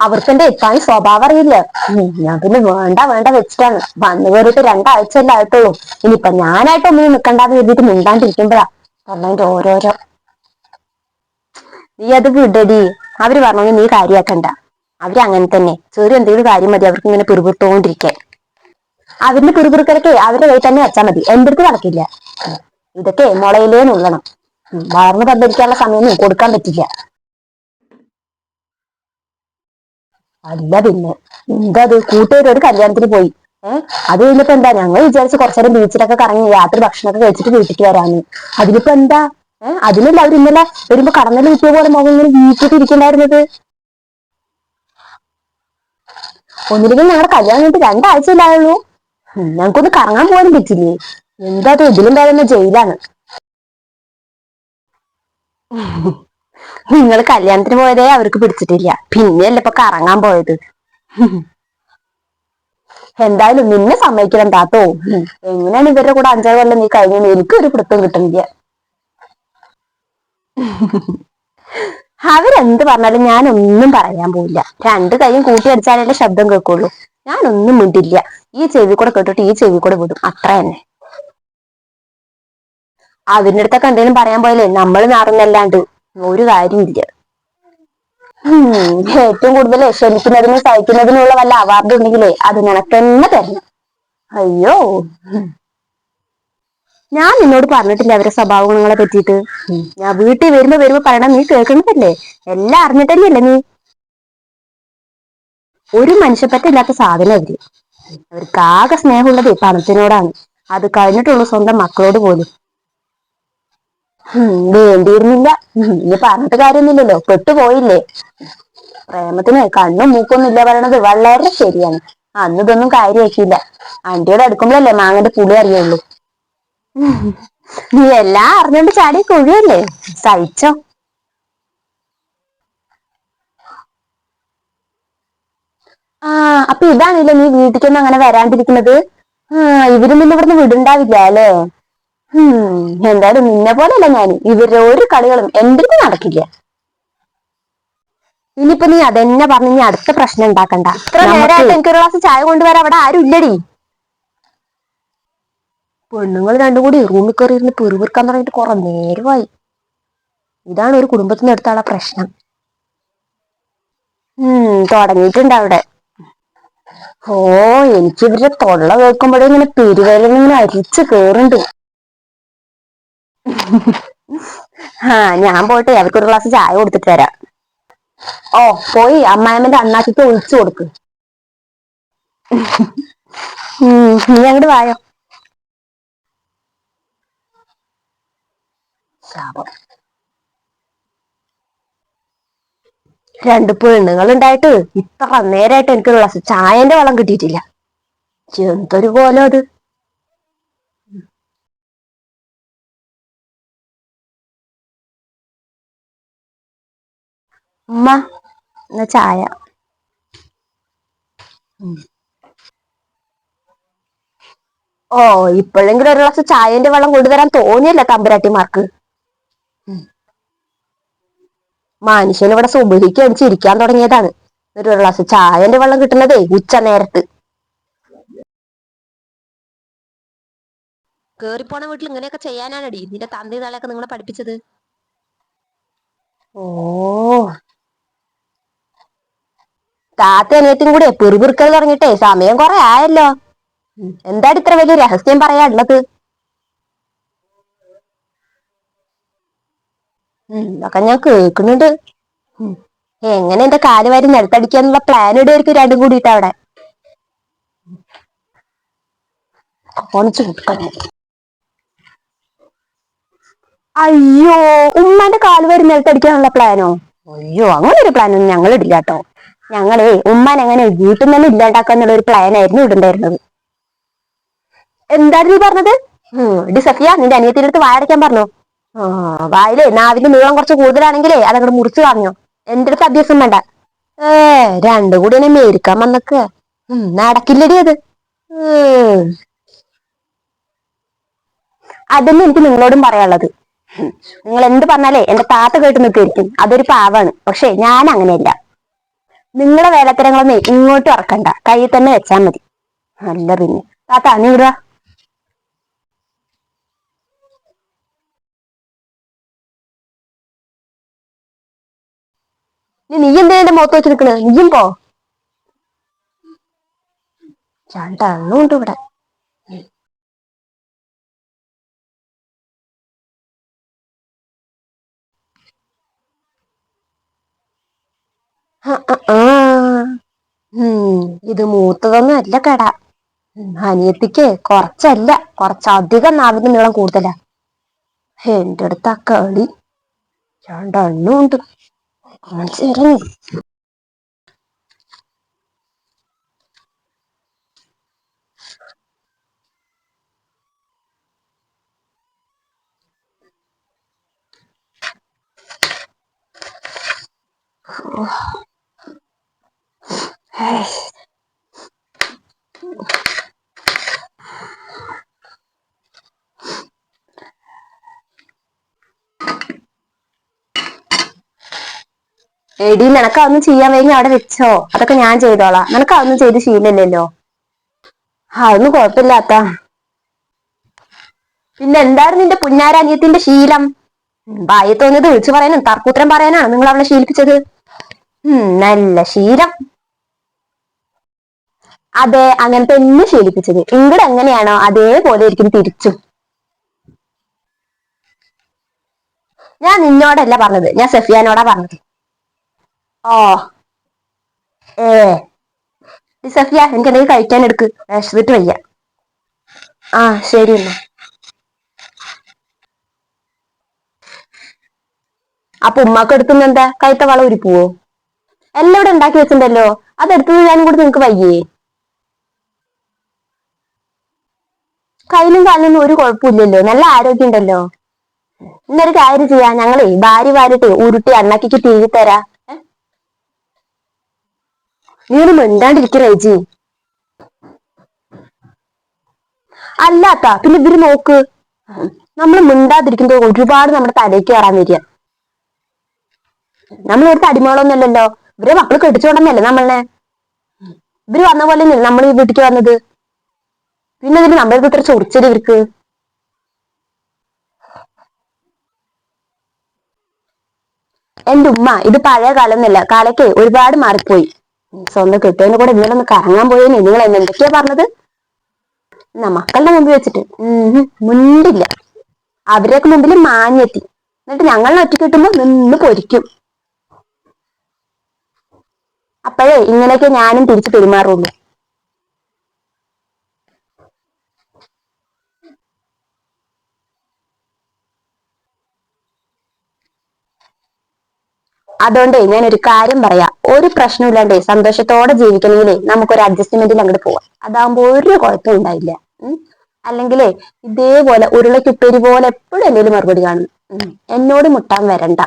അവർക്ക് എന്റെ എത്താൻ സ്വഭാവം അറിയില്ല. ഞാൻ പിന്നെ വേണ്ട വേണ്ട വെച്ചിട്ടാണ്. വന്നു കയറിയിട്ട് രണ്ടാഴ്ച അല്ലേ ആയിട്ടുള്ളൂ. ഇനിയിപ്പൊ ഞാനായിട്ട് ഒന്നും നിക്കണ്ടെന്ന് കരുതിയിട്ട് മിണ്ടാണ്ടിരിക്കുമ്പോഴാ പറഞ്ഞതിന്റെ ഓരോരോ. നീ അത് വിടടി. അവർ പറഞ്ഞു നീ കാര്യാക്കണ്ട. അവർ അങ്ങനെ തന്നെ. ചെറിയ എന്തെങ്കിലും കാര്യം മതി. അവർക്ക് ഇങ്ങനെ പിറുപിറുത്തോണ്ടിരിക്കാൻ. അവരിന്റെ പിറുപിറുക്കലൊക്കെ അവരുടെ കയ്യിൽ തന്നെ വെച്ചാൽ മതി. എന്റെ അടുത്ത് നടക്കില്ല. ഇതൊക്കെ മുളയിലേ നുള്ളണം. വളർന്നു പന്തരിക്കാനുള്ള സമയമൊന്നും കൊടുക്കാൻ പറ്റില്ല. അല്ല പിന്നെ. എന്താ അത് കൂട്ടുകാർ ഒരു കല്യാണത്തിന് പോയി. ഏഹ് അത് കഴിഞ്ഞപ്പോ എന്താ? ഞങ്ങൾ വിചാരിച്ച് കുറച്ചേരം ബീച്ചിലൊക്കെ കറങ്ങി രാത്രി ഭക്ഷണമൊക്കെ കഴിച്ചിട്ട് വീട്ടിലേക്ക് വരാന്ന്. അതിനിപ്പോ എന്താ? ഏഹ് അതിനല്ല അവർ ഇന്നലെ വരുമ്പോ കടന്നൽ കിട്ടിയ പോലെ മുഖം ഇങ്ങനെ വീട്ടിട്ട് ഇരിക്കണ്ടായിരുന്നത് ഒന്നില്ലെങ്കിൽ ഞങ്ങളുടെ കല്യാണം കഴിഞ്ഞിട്ട് രണ്ടാഴ്ചയിലായുള്ളൂ ഞങ്ങൾക്കൊന്ന് കറങ്ങാൻ പോകാനും പറ്റില്ലേ? എന്താ ഇതിലും വേറെ ജയിലാണ്. നിങ്ങൾ കല്യാണത്തിന് പോയതേ അവർക്ക് പിടിച്ചിട്ടില്ല. പിന്നെയല്ലേ ഇപ്പൊ കറങ്ങാൻ പോയത്? എന്തായാലും നിന്നെ സമ്മതിക്കണം താത്തോ എങ്ങനെയാണ് ഇവരുടെ കൂടെ അഞ്ചാറ് കൊല്ലം നീ കഴിഞ്ഞു എനിക്ക് ഒരു പിടുത്തം കിട്ടുന്നില്ല. അവരെന്ത് പറഞ്ഞാലും ഞാൻ ഒന്നും പറയാൻ പോവില്ല. രണ്ട് കൈയും കൂട്ടി അടിച്ചാലല്ലേ ശബ്ദം കേൾക്കുള്ളൂ. ഞാനൊന്നും മിണ്ടില്ല. ഈ ചെവി കൂടെ കേട്ടിട്ട് ഈ ചെവി കൂടെ വിടും. അത്ര തന്നെ. അതിന്റെ അടുത്തൊക്കെ എന്തെങ്കിലും പറയാൻ പോയാലേ നമ്മൾ നാറുന്നല്ലാണ്ട്. ഒരു കാര്യമില്ല. ഏറ്റവും കൂടുതൽ ക്ഷമിക്കുന്നതിനും സഹിക്കുന്നതിനുള്ള വല്ല അവാർഡ് ഉണ്ടെങ്കിലേ അത് നിനക്ക് തന്നെ തരണം. അയ്യോ. ഞാൻ നിന്നോട് പറഞ്ഞിട്ടില്ല അവരെ സ്വഭാവ ഗുണങ്ങളെ പറ്റിയിട്ട്? ഞാൻ വീട്ടിൽ വരുമ്പോ വരുമ്പോ പറയണം നീ കേൾക്കുന്നതല്ലേ? എല്ലാം അറിഞ്ഞിട്ടല്ലേ നീ? ഒരു മനുഷ്യപ്പറ്റില്ലാത്ത സാധനം അവർ. അവർക്ക് ആകെ സ്നേഹമുള്ളത് പണത്തിനോടാണ്. അത് കഴിഞ്ഞിട്ടുള്ള സ്വന്തം മക്കളോട് പോലും. വേണ്ടിയിരുന്നില്ല. ഇനി പറഞ്ഞിട്ട് കാര്യമൊന്നുമില്ലല്ലോ. പെട്ടുപോയില്ലേ? പ്രേമത്തിന് കണ്ണും മൂക്കൊന്നും ഇല്ല പറയണത് വളരെ ശരിയാണ്. അന്ന് ഇതൊന്നും കാര്യമാക്കിയില്ല ആന്റിയോട് അടുക്കുമ്പോഴല്ലേ മാങ്ങന്റെ പുളി അറിയുള്ളൂ. നീ എല്ലാം അറിഞ്ഞോണ്ട് ചാടി കുഴിയല്ലേ? സഹിച്ചോ? ആ അപ്പൊ ഇതാണല്ലേ നീ വീട്ടിലൊന്നും അങ്ങനെ വരാണ്ടിരിക്കുന്നത്? ആ ഇവരും നിന്നെ ഇവിടുന്ന് വിടുണ്ടാവില്ല അല്ലേ? എന്തായാലും നിന്നെ പോലെയല്ല ഞാൻ ഇവരുടെ ഒരു കളികളും എന്റെ നടക്കില്ല. ഇനിയിപ്പോ നീ അതെന്നെ പറഞ്ഞു നീ അടുത്ത പ്രശ്നം ഉണ്ടാക്കണ്ട. ഇത്ര നേരമായിട്ട് എനിക്കൊരു ഗ്ലാസ് ചായ കൊണ്ടുവരാൻ അവിടെ ആരും ഇല്ലടി. പെണ്ണുങ്ങൾ രണ്ടും കൂടി റൂമിൽ കയറി ഇരുന്ന് പിറുപിറുക്കാൻ തുടങ്ങിയിട്ട് കുറെ നേരമായി. ഇതാണ് ഒരു കുടുംബത്തിന് അടുത്തുള്ള പ്രശ്നം. ഉം തുടങ്ങിയിട്ടുണ്ട് അവിടെ. ഓ എനിക്ക് ഇവരുടെ തൊള്ള കേൾക്കുമ്പോഴേ ഇങ്ങനെ പെരുവേലിങ്ങനെ അരിച്ച് കേറുണ്ട് ആ ഞാൻ പോട്ടെ അവർക്കൊരു ഗ്ലാസ് ചായ കൊടുത്തിട്ട് വരാം. ഓ പോയി. അമ്മായിമ്മന്റെ അണ്ണാക്കിക്ക് ഒഴിച്ചു കൊടുക്ക്. നീ അങ്ങോട്ട് വായോ? ശാപം. രണ്ട് പെണ്ണുങ്ങൾ ഉണ്ടായിട്ട് ഇത്ര നേരമായിട്ട് എനിക്കൊരു ഗ്ലാസ് ചായന്റെ വെള്ളം കിട്ടിയിട്ടില്ല. എന്തൊരു കോലം അത്? ഉമ്മ എന്നാ ചായ. ഓ ഇപ്പോഴെങ്കിലും ഒരു ഗ്ലാസ് ചായന്റെ വെള്ളം കൊണ്ടുവരാൻ തോന്നിയല്ല തമ്പുരാട്ടിമാർക്ക്? മനുഷ്യൻ ഇവിടെ സുബഹിക്ക് അടിച്ചിരിക്കാൻ തുടങ്ങിയതാണ്. ഒരു ഗ്ലാസ് ചായന്റെ വെള്ളം കിട്ടുന്നതേ ഉച്ച നേരത്ത്. കേറിപ്പോണ വീട്ടിൽ ഇങ്ങനെയൊക്കെ ചെയ്യാനാണടി. നിന്റെ തന്തി നാളെയൊക്കെ നിങ്ങളെ പഠിപ്പിച്ചത്. ഓ താത്ത അനിയത്തും കൂടെ പെറുപിറുക്കൽ തുടങ്ങിട്ടേ സമയം കുറെ ആയല്ലോ. എന്താണ് ഇത്ര വലിയ രഹസ്യം പറയാനുള്ളത്? ഒക്കെ ഞാൻ കേൾക്കുന്നുണ്ട്. എങ്ങനെ എന്റെ കാൽ വാരി നിലത്തടിക്കാന്നുള്ള പ്ലാൻ ഇടുമായിരിക്കും രണ്ടും കൂടിയിട്ട് അവിടെ? അയ്യോ ഉമ്മാന്റെ കാൽ വാരി നിലത്തടിക്കാനുള്ള പ്ലാനോ അയ്യോ അങ്ങനെ ഒരു പ്ലാനൊന്നും ഞങ്ങൾ ഇടില്ല കേട്ടോ ഞങ്ങളേ ഉമ്മാൻ അങ്ങനെ വീട്ടിൽ നിന്ന് ഇല്ലാണ്ടാക്കുക എന്നുള്ള ഒരു പ്ലാൻ ആയിരുന്നു ഇടണ്ടായിരുന്നത് എന്താണ് നീ പറഞ്ഞത്? ഡി സഫിയ നിന്റെ അനിയത്തിന്റെ അടുത്ത് വായടയ്ക്കാൻ പറഞ്ഞോ? വായിലേ നാവിന്റെ നീളം കുറച്ച് കൂടുതലാണെങ്കിലേ അതങ്ങോട്ട് മുറിച്ചു കളഞ്ഞോ? എന്റെ അടുത്ത് അഭ്യാസം വേണ്ട. ഏ രണ്ടു കൂടി എന്നെ മേരിക്കാൻ വന്നക്ക. നടക്കില്ലടി അത്. അതൊന്നും എനിക്ക് നിങ്ങളോടും പറയാനുള്ളത്. നിങ്ങൾ എന്ത് പറഞ്ഞാലേ എന്റെ താത്ത കേട്ട് നിൽക്കായിരിക്കും അതൊരു പാവാണ്. പക്ഷെ ഞാൻ അങ്ങനെയല്ല. നിങ്ങളെ വേലത്തരങ്ങളൊന്നും ഇങ്ങോട്ടും ഇറക്കണ്ട. കയ്യിൽ തന്നെ വെച്ചാൽ മതി. അല്ല പിന്നെ. താത്ത നീ വിടുക നീ എന്തേ എന്റെ മുഖത്ത് വെച്ച് നീയും പോ. രണ്ടെണ്ണം ഉണ്ട് ഇവിടെ ആ, ആ, ആ. ഉം, ഇത് മൂത്തതൊന്നും അല്ല കട അനിയത്തിക്ക് കുറച്ചല്ല കുറച്ചധികം നാവിന് നീളം കൂടുതലാ എന്റെ അടുത്ത് ആ കളി രണ്ടെണ്ണുണ്ട്. ഹേയ്. എടി നിനക്ക് അതൊന്നും ചെയ്യാൻ വേണ്ടി അവിടെ വെച്ചോ. അതൊക്കെ ഞാൻ ചെയ്തോളാം. നിനക്ക് അതൊന്നും ചെയ്ത് ശീലമില്ലല്ലോ. അതൊന്നും കുഴപ്പമില്ലാത്ത. പിന്നെ എന്തായിരുന്നു നിന്റെ പുന്നാരാനിയത്തിന്റെ ശീലം? തോന്നിയത് വിളിച്ചു പറയാനും തർക്കൂത്രം പറയാനാണ് നിങ്ങൾ അവളെ ശീലിപ്പിച്ചത് നല്ല ശീലം. അതെ അങ്ങനെ തന്നെ ശീലിപ്പിച്ചത്. ഇവിടെ എങ്ങനെയാണോ അതേപോലെ ഇരിക്കും തിരിച്ചും. ഞാൻ നിന്നോടല്ല പറഞ്ഞത്. ഞാൻ സഫിയാനോടാ പറഞ്ഞത്. ഓ ഏ. സഫിയ എനിക്ക് എന്തെങ്കിലും കഴിക്കാൻ എടുക്ക്. വിശന്നിട്ട് വയ്യ. ആ ശരി എന്നാ. അപ്പൊ ഉമ്മാക്ക് എടുക്കുന്ന എന്താ കൈത്ത വളം ഉരുക്കുവോ? എല്ലാം ഇവിടെ ഉണ്ടാക്കി വെച്ചിട്ടുണ്ടല്ലോ. അതെടുത്തത് ഞാനും കൂടി നിങ്ങക്ക് വയ്യേ. കയ്യിലും കാലിലും ഒരു കുഴപ്പമില്ലല്ലോ. നല്ല ആരോഗ്യം ഉണ്ടല്ലോ ഇന്നൊരു കാര്യം ചെയ്യാ. ഞങ്ങളേ ഭാര്യ വാരിട്ട് ഉരുട്ടി അണ്ണാക്കിക്ക് തീരി തരാ? നീ ഒന്ന് മിണ്ടാണ്ടിരിക്കണ ചേച്ചി അല്ലാത്ത പിന്നെ ഇവർ നോക്ക്. നമ്മൾ മിണ്ടാതിരിക്കുന്നത് ഒരുപാട് നമ്മുടെ തലയ്ക്ക് കയറാൻ വരിക. ഒരു അടിമകളൊന്നുമല്ലല്ലോ. ഇവരെ മക്കൾ കെട്ടിച്ചോണ്ടെന്നല്ലേ നമ്മളെ? ഇവർ വന്ന പോലെ നമ്മൾ ഈ വീട്ടിക്ക് വന്നത്? പിന്നെ ഇതിന് നമ്മൾക്ക് ഇത്ര ചൊറിച്ചത് ഇവർക്ക്. എന്റെ ഉമ്മ ഇത് പഴയ കാലം എന്നല്ല കാലൊക്കെ ഒരുപാട് മാറിപ്പോയി. സ്വന്തം കെട്ടിയതിന്റെ കൂടെ ഇന്നലെ ഒന്ന് കറങ്ങാൻ പോയേനെ. നിങ്ങൾ എന്നെ എന്തൊക്കെയാ പറഞ്ഞത്? എന്നാ മക്കളുടെ മുമ്പിൽ വെച്ചിട്ട്. മുണ്ടില്ല. അവരെയൊക്കെ മുമ്പിൽ മാഞ്ഞെത്തി. എന്നിട്ട് ഞങ്ങളെ ഒറ്റ കിട്ടുമ്പോ നിന്ന് പൊരിക്കും. അപ്പോഴേ ഇങ്ങനെയൊക്കെ ഞാനും തിരിച്ചു പെരുമാറുള്ളൂ. അതുകൊണ്ടേ ഞാൻ ഒരു കാര്യം പറയാം. ഒരു പ്രശ്നമില്ലാണ്ടേ സന്തോഷത്തോടെ ജീവിക്കണമെങ്കിലേ നമുക്കൊരു അഡ്ജസ്റ്റ്മെന്റിൽ അങ്ങോട്ട് പോവാം. അതാകുമ്പോ ഒരു കുഴപ്പം ഉണ്ടായില്ല അല്ലെങ്കിലേ ഇതേപോലെ ഉരുളക്കുപ്പേരി പോലെ എപ്പോഴും എന്തെങ്കിലും മറുപടി കാണും. എന്നോട് മുട്ടാൻ വരണ്ട.